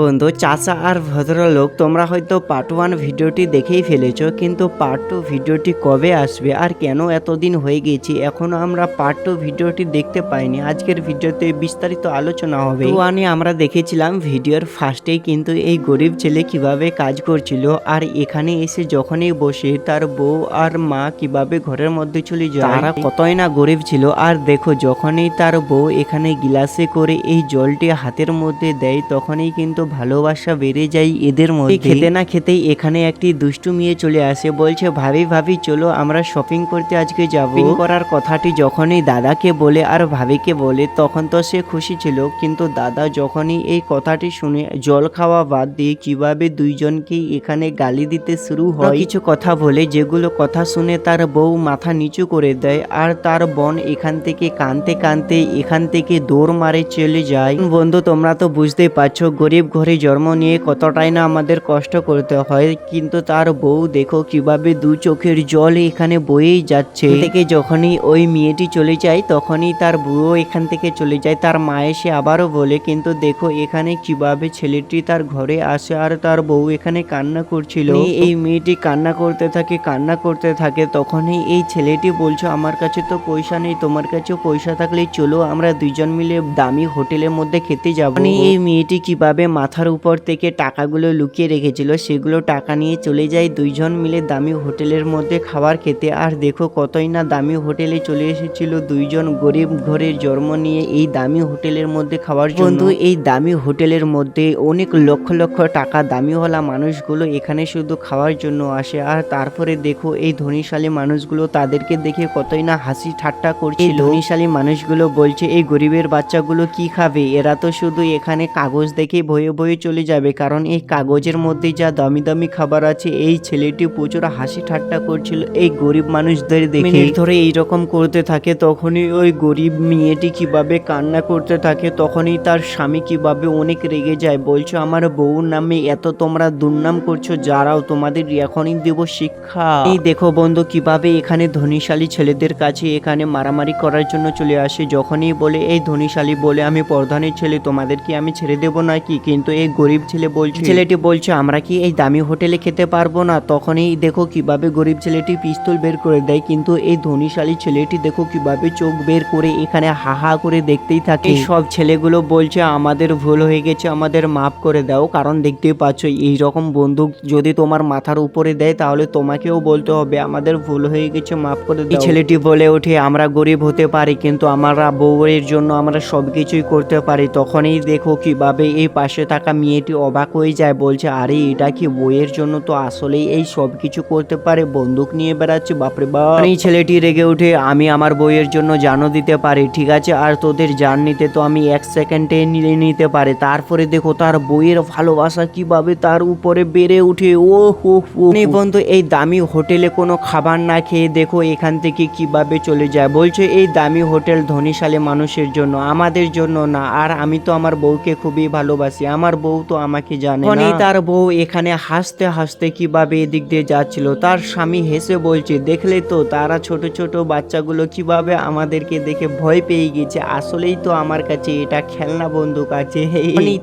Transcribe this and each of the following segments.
বন্ধু, চাচা আর ভদ্রলোক, তোমরা হয়তো পার্ট ওয়ান ভিডিওটি দেখেই ফেলেছো, কিন্তু পার্ট টু ভিডিওটি কবে আসবে আর কেন এতদিন হয়ে গেছি, এখনও আমরা পার্ট টু ভিডিওটি দেখতে পাইনি। আজকের ভিডিওতে বিস্তারিত আলোচনা হবে। ওয়ানে আমরা দেখেছিলাম ভিডিওর ফার্স্টেই কিন্তু এই গরিব ছেলে কীভাবে কাজ করছিল, আর এখানে এসে যখনই বসে তার বউ আর মা কীভাবে ঘরের মধ্যে চলে যায়, তারা কতই না গরিব ছিল। আর দেখো, যখনই তার বউ এখানে গিলাসে করে এই জলটি হাতের মধ্যে দেয়, তখনই কিন্তু ভালোবাসা বেড়ে যায় এদের মধ্যে। খেতে না খেতেই এখানে একটি দুষ্টু মেয়ে চলে আসে বলছে ভাবি ভাবি চলো আমরা শপিং করতে আজকে যাব। করার কথাটি যখনই দাদাকে বলে আর ভাবিকে বলে তখন তো সে খুশি ছিল কিন্তু দাদা যখনই এই কথাটি শুনে জল খাওয়া বাদ দিয়ে কীভাবে দুইজনকে এখানে গালি দিতে শুরু হয় কিছু কথা বলে যেগুলো কথা শুনে তার বউ মাথা নিচু করে দেয় আর তার বোন এখান থেকে কানতে কানতে এখান থেকে দৌড় মারে চলে যায়। বন্ধু তোমরা তো বুঝতেই পারছ গরিব ঘরে জন্ম নিয়ে কতটাই না আমাদের কষ্ট করতে হয়, কিন্তু তার বউ দেখো কীভাবে দু চোখের জল এখানে বয়েই যাচ্ছে। থেকে যখনই ওই মেয়েটি চলে যায়, তখনই তার বউ এখান থেকে চলে যায়। তার মা এসে আবারও বলে, কিন্তু দেখো এখানে কীভাবে ছেলেটি তার ঘরে আসে আর তার বউ এখানে কান্না করছিল। এই মেয়েটি কান্না করতে থাকে, কান্না করতে থাকে, তখনই এই ছেলেটি বলছো, আমার কাছে তো পয়সা নেই, তোমার কাছেও পয়সা থাকলে চলো, আমরা দুইজন মিলে দামি হোটেলের মধ্যে খেতে যাব। এই মেয়েটি কীভাবে মাথার উপর থেকে টাকাগুলো লুকিয়ে রেখেছিল। সেগুলো টাকা নিয়ে চলে যায় দুইজন মিলে দামি হোটেলের মধ্যে খাবার খেতে। আর দেখো কতই না দামি হোটেলে চলে এসেছিল দুইজন গরিব ঘরের জন্ম নিয়ে এই দামি হোটেলের মধ্যে খাওয়ার জন্য। বন্ধু এই দামি হোটেলের মধ্যে অনেক লক্ষ লক্ষ টাকা দামিওয়ালা মানুষগুলো এখানে শুধু খাওয়ার জন্য আসে। আর তারপরে দেখো এই ধনীশালী মানুষগুলো তাদেরকে দেখে কতই না হাসি ঠাট্টা করছিল। এই ধনীশালী মানুষগুলো বলছে এই গরিবের বাচ্চাগুলো কি খাবে? এরা তো শুধু এখানে কাগজ দেখে বয়ে বয়ে চলে যাবে, কারণ এই কাগজের মধ্যে যা দামি দামি খাবার আছে, এই ছেলেটি প্রচুর হাসি ঠাট্টা করছিল এই গরিব মানুষদের দেখে। ধরে এইরকম করতে থাকে, তখনই ওই গরিব মেয়েটি কীভাবে কান্না করতে থাকে, তখনই তার স্বামী কীভাবে অনেক রেগে যায়, বলছো, আমার বউর নামে এত তোমরা দুর্নাম করছ যারাও তোমাদের, এখনই দেব শিক্ষা। এই দেখো বন্ধু, কীভাবে এখানে ধনীশালী ছেলেদের কাছে এখানে মারামারি করার জন্য চলে আসে, যখনই বলে, এই ধনীশালী বলে আমি প্রধানের ছেলে, তোমাদেরকে আমি ছেড়ে দেবো নাকি? কিন্তু এই গরিব ছেলে বলছে ছেলেটি বলছে আমরা কি এই দামি হোটেলে খেতে পারব না? তখনই দেখো কীভাবে গরিব ছেলেটি পিস্তল বের করে দেয় কিন্তু এই ধনীশালী ছেলেটি দেখো কীভাবে চোখ বের করে এখানে হাহা করে দেখতেই থাকে। সব ছেলেগুলো বলছে আমাদের ভুল হয়ে গেছে আমাদের মাফ করে দাও। কারণ দেখতেই পাচ্ছ এই রকম বন্দুক যদি তোমার মাথার উপরে দেয় তাহলে তোমাকেও বলতে হবে আমাদের ভুল হয়ে গেছে মাফ করে দাও। ছেলেটি বলে ওঠে আমরা গরিব হতে পারি কিন্তু আমরা বউয়ের জন্য আমরা সবকিছুই করতে পারি। তখনই দেখো কীভাবে এই পাশে থাকা মেয়েটি অবাক হয়ে যায়, বলছে, আরে, এটা কি বইয়ের জন্য? তো আসলেই এই সব কিছু করতে পারে, বন্দুক নিয়ে বেড়াচ্ছে, বাপরে বাপ! এই ছেলেটি রেগে উঠে, আমি আমার বইয়ের জন্য জানও দিতে পারি, ঠিক আছে? আর তোদের জান নিতে তো আমি এক সেকেন্ডে নিয়ে নিতে পারে। তারপরে দেখো, তার বইয়ের ভালোবাসা কীভাবে তার উপরে বেড়ে উঠে। ও হো হো। বন্ধু এই দামি হোটেলে কোনো খাবার না খেয়ে দেখো, এখান থেকে কীভাবে চলে যায়? বলছে, এই দামি হোটেল ধনীশালী মানুষের জন্য, আমাদের জন্য না, আর আমি তো আমার বউকে খুবই ভালোবাসি। আমার বউ তো আমাকে জানে না। তার বউ এখানে হাসতে হাসতে কীভাবে এদিক দিয়ে যাচ্ছিল? তার স্বামী হেসে বলছে দেখলে তো তারা ছোট ছোট বাচ্চাগুলো কীভাবে আমাদেরকে দেখে ভয় পেয়ে গেছে। আসলেই তো আমার কাছে এটা খেলনা বন্দুক আছে।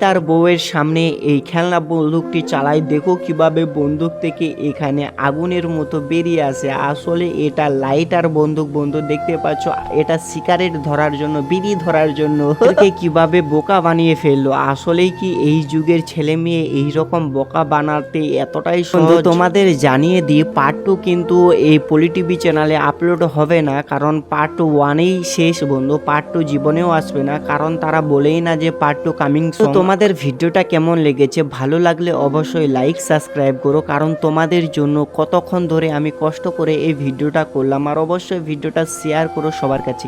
তার বউয়ের সামনে এই খেলনা বন্দুকটি চালায় দেখো কীভাবে বন্দুক থেকে এখানে আগুনের মতো বেরিয়ে আসে। আসলে এটা লাইটার বন্দুক বন্ধু দেখতে পাচ্ছ? এটা সিগারেট ধরার জন্য বিড়ি ধরার জন্য। কীভাবে বোকা বানিয়ে ফেলল? আসলেই কি এই যুগের ছেলে মেয়ে এই রকম বোকা বানাতে এতটাই সুন্দর তোমাদের জানিয়ে দিই পার্ট টু কিন্তু এই পলি টিভি চ্যানেলে আপলোড হবে না কারণ পার্ট টু ওয়ানেই শেষ বন্ধু পার্ট টু জীবনেও আসবে না কারণ তারা বলেই না যে পার্ট টু কামিং তো তোমাদের ভিডিওটা কেমন লেগেছে? ভালো লাগলে অবশ্যই লাইক সাবস্ক্রাইব করো কারণ তোমাদের জন্য কতক্ষণ ধরে আমি কষ্ট করে এই ভিডিওটা করলাম আর অবশ্যই ভিডিওটা শেয়ার করো সবার কাছে